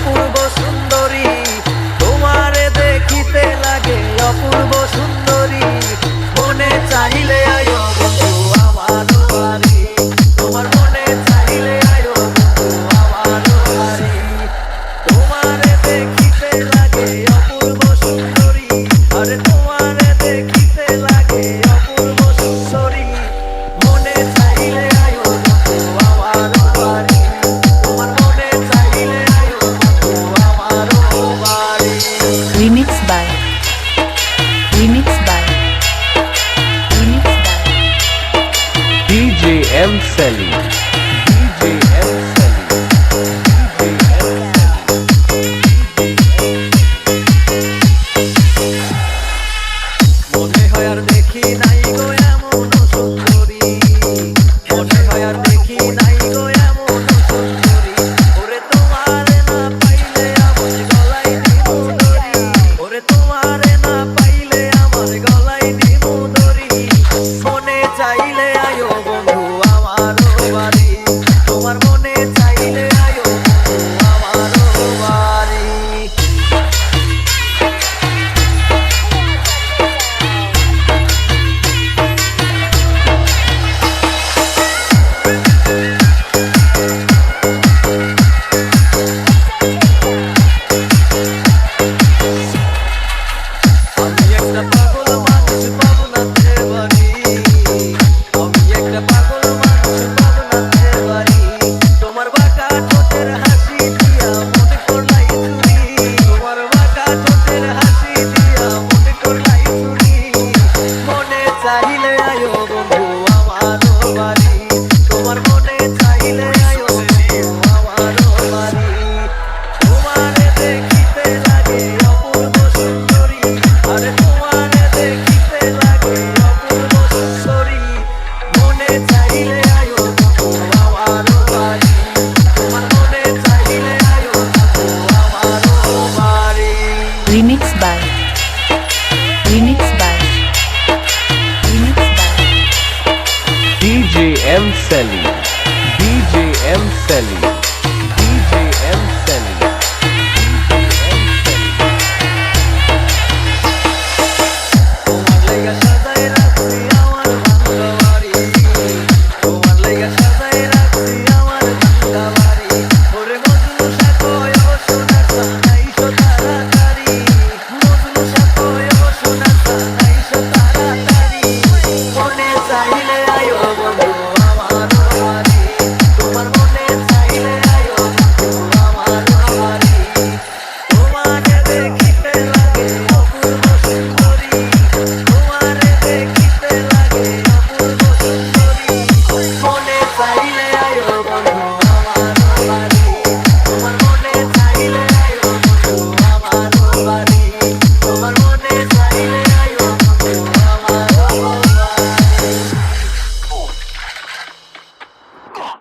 Oh. boy. M Selim দেখি নাই গো এমন সুন্দরী। মনে হয় আর দেখি নাই গো এমন সুন্দরী। ওরে তোমার না পাইলে আমার গলায় দিব দড়ি ওরে তোমার না পাইলে আমার গলায় দিব দড়ি মনে চাইলে Take Felly.